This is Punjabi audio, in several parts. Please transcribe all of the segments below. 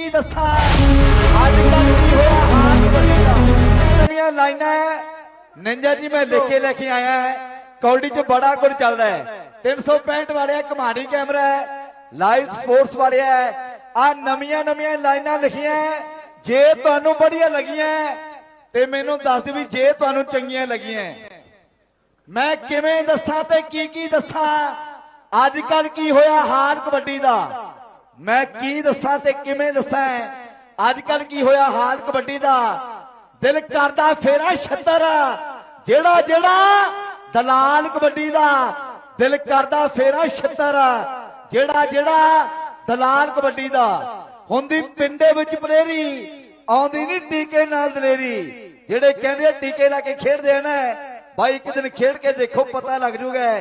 ਕੀ ਦੱਸਾਂ? ਅੱਜ ਕੱਲ ਕੀ ਹੋਇਆ? ਹਾਲ ਕਬੱਡੀ ਦਾ ਨਵੀਆਂ ਲਾਈਨਾਂ ਹੈ ਨਿੰਜਾ ਜੀ, ਮੈਂ ਲਿਖ ਕੇ ਲੈ ਕੇ ਆਇਆ ਹੈ ਕੌਡੀ 'ਚ ਬੜਾ ਕੁਝ ਚੱਲਦਾ ਹੈ 365 ਵਾਲਿਆ ਕਮਾਣੀ ਕੈਮਰਾ ਹੈ ਲਾਈਵ ਸਪੋਰਟਸ ਵਾਲਿਆ ਹੈ ਆ ਨਵੀਆਂ ਨਵੀਆਂ ਲਾਈਨਾਂ ਲਿਖੀਆਂ ਜੇ ਤੁਹਾਨੂੰ ਵਧੀਆ ਲੱਗੀਆਂ ਤੇ ਮੈਨੂੰ ਦੱਸ ਦਿਓ ਵੀ ਜੇ ਤੁਹਾਨੂੰ ਚੰਗੀਆਂ ਲੱਗੀਆਂ ਮੈਂ ਕਿਵੇਂ ਦੱਸਾਂ ਤੇ ਕੀ ਕੀ ਦੱਸਾਂ? ਅੱਜ ਕੱਲ ਕੀ ਹੋਇਆ? ਹਾਲ ਕਬੱਡੀ ਦਾ। ਮੈਂ ਕੀ ਦੱਸਾਂ ਤੇ ਕਿਵੇਂ ਦੱਸਾਂ? ਅੱਜ ਕੱਲ ਕੀ ਹੋਇਆ? ਹਾਲ ਕਬੱਡੀ ਦਾ। ਦਿਲ ਕਰਦਾ ਫੇਰਾ ਛੱਤਰ। ਜਿਹੜਾ ਜਿਹੜਾ? ਦਲਾਲ ਕਬੱਡੀ ਦਾ। ਦਿਲ ਕਰਦਾ ਫੇਰਾ ਛੱਤਰ। ਜਿਹੜਾ ਜਿਹੜਾ? ਦਲਾਲ ਕਬੱਡੀ ਦਾ। ਹੁੰਦੀ ਪਿੰਡੇ ਵਿੱਚ ਪਲੇਰੀ। ਆਉਂਦੀ ਨਹੀਂ ਟੀਕੇ ਨਾਲ ਦਲੇਰੀ। ਜਿਹੜੇ ਕਹਿੰਦੇ ਆ ਟੀਕੇ ਲਾ ਕੇ ਖੇਡਦੇ ਆ ਨਾ, ਬਾਈ ਇੱਕ ਦਿਨ ਖੇਡ ਕੇ ਦੇਖੋ, ਪਤਾ ਲੱਗ ਜੂਗਾ।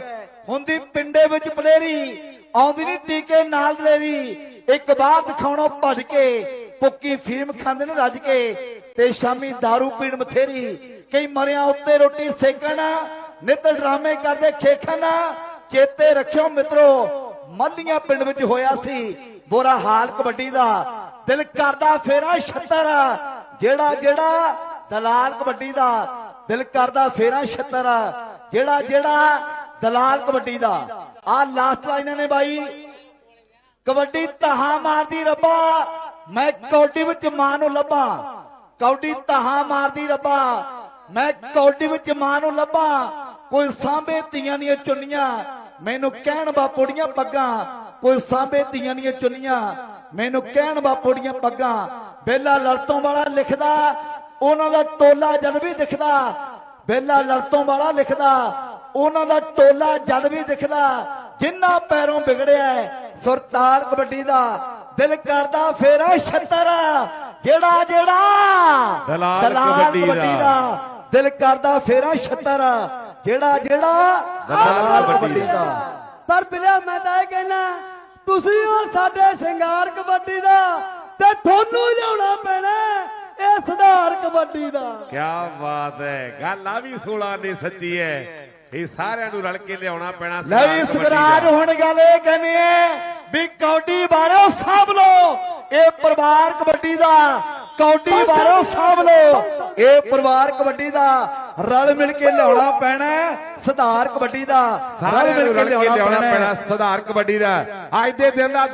ਹੁੰਦੀ ਪਿੰਡੇ ਵਿੱਚ ਪਲੇਰੀ। ਆਉਂਦੀ ਨਹੀਂ ਟੀਕੇ ਨਾਲ ਦਲੇਰੀ ਇੱਕ ਬਾਰ ਦਿਖਾਉਣੋਂ ਭੱਜ ਕੇ, ਪੁੱਕੀ ਫੀਮ ਖਾਂਦੇ ਨੇ ਰੱਜ ਕੇ ਤੇ ਸ਼ਾਮੀ दारू ਪੀਣ ਮਥੇਰੀ ਕਈ ਮਰਿਆਂ ਉੱਤੇ ਰੋਟੀ ਸੇਕਣ, ਨਿਤ ਡਰਾਮੇ ਕਰਦੇ ਖੇਖਣ। ਚੇਤੇ ਰੱਖਿਓ ਮਿੱਤਰੋ, ਮੱਲੀਆਂ ਪਿੰਡ ਵਿੱਚ ਹੋਇਆ ਸੀ, ਬੁਰਾ ਹਾਲ ਕਬੱਡੀ ਦਾ। ਦਿਲ ਕਰਦਾ ਫੇਰਾ ਛੱਤਰ, ਜਿਹੜਾ ਜਿਹੜਾ ਦਲਾਲ ਕਬੱਡੀ ਦਾ। ਦਿਲ ਕਰਦਾ ਫੇਰਾ ਛੱਤਰ, ਜਿਹੜਾ ਜਿਹੜਾ ਦਲਾਲ ਕਬੱਡੀ ਦਾ। ਆ ਲਾਸਟ ਲਾਈਨਾਂ ਨੇ ਬਾਈ। ਕਬੱਡੀ ਤਹਾ ਮਾਰਦੀ ਰੱਬਾ। ਮੈਂ ਕੌਡੀ ਵਿੱਚ ਮਾਂ ਨੂੰ ਲੱਭਾਂ। ਕੌਡੀ ਤਹਾ ਮਾਰਦੀ ਰੱਬਾ। ਮੈਂ ਕੌਡੀ ਵਿੱਚ ਮਾਂ ਨੂੰ ਲੱਭਾਂ। ਕੋਈ ਸਾਂਭੇ ਧੀਆਂ ਦੀਆਂ ਚੁੰਨੀਆਂ। ਮੈਨੂੰ ਕਹਿਣ ਬਾਪੂੜੀਆਂ ਪੱਗਾਂ। ਕੋਈ ਸਾਂਭੇ ਧੀਆਂ ਦੀਆਂ ਚੁੰਨੀਆਂ। ਮੈਨੂੰ ਕਹਿਣ ਬਾਪੂੜੀਆਂ ਪੱਗਾਂ। ਬੇਲਾ ਲੜਤੋਂ ਵਾਲਾ ਲਿਖਦਾ। ਉਹਨਾਂ ਦਾ ਟੋਲਾ ਜਦ ਵੀ ਦਿਖਦਾ। ਬੇਲਾ ਲੜਤੋਂ ਵਾਲਾ ਲਿਖਦਾ। ਉਹਨਾਂ ਦਾ ਟੋਲਾ ਜਦ ਵੀ ਦਿਖਦਾ। ਜਿੰਨਾ ਪੈਰੋਂ ਵਿਗੜਿਆ ਹੈ, ਸੁਰਤਾਲ ਕਬੱਡੀ ਦਾ ਦਿਲ ਕਰਦਾ ਫੇਰਾ ਛੱਤਰ ਜਿਹੜਾ ਜਿਹੜਾ ਦਲਾਲ ਕਬੱਡੀ ਦਾ। ਦਿਲ ਕਰਦਾ ਫੇਰਾ ਛੱਤਰ ਜਿਹੜਾ ਜਿਹੜਾ ਦਲਾਲ ਕਬੱਡੀ ਦਾ। ਪਰ ਬਿਲਿਆ ਮੈਂ ਤਾਂ ਇਹ ਕਹਿਣਾ ਤੁਸੀਂ ਹੋ ਸਾਡੇ ਸ਼ਿੰਗਾਰ ਕਬੱਡੀ ਦਾ ਤੇ ਤੁਹਾਨੂੰ ਲਿਆਉਣਾ ਪੈਣਾ ਇਹ ਸੁਧਾਰ ਕਬੱਡੀ ਦਾ। ਕੀ ਬਾਤ ਹੈ ਗੱਲ ਆ ਵੀ 16 ਨੇ ਸੱਚੀ ਹੈ। ਇਹ ਸਾਰਿਆਂ ਨੂੰ ਰਲ ਕੇ ਲਿਆਉਣਾ ਪੈਣਾ ਲੈ ਵੀ ਸਵਰਾਜ। ਹੁਣ ਗੱਲ ਇਹ ਕਹਿੰਦੇ ਆ ਵੀ ਕੌਡੀ ਬਾਰੋ ਸਾਂਭ ਲੋ ਇਹ ਪਰਿਵਾਰ ਕਬੱਡੀ ਦਾ ਕੌਡੀ ਬਾਰੋ ਸਾਂਭ ਲੋ ਇਹ ਪਰਿਵਾਰ ਕਬੱਡੀ ਦਾ ਰਲ ਮਿਲ ਕੇ ਲਿਆਉਣਾ ਪੈਣਾ ਸੁਧਾਰ ਕਬੱਡੀ ਦਾ ਰਲ ਕੇ ਲਿਆਉਣਾ ਪੈਣਾ ਸੁਧਾਰ ਕਬੱਡੀ ਦਾ। ਅੱਜ ਦੇ ਦਿਨ ਦਾ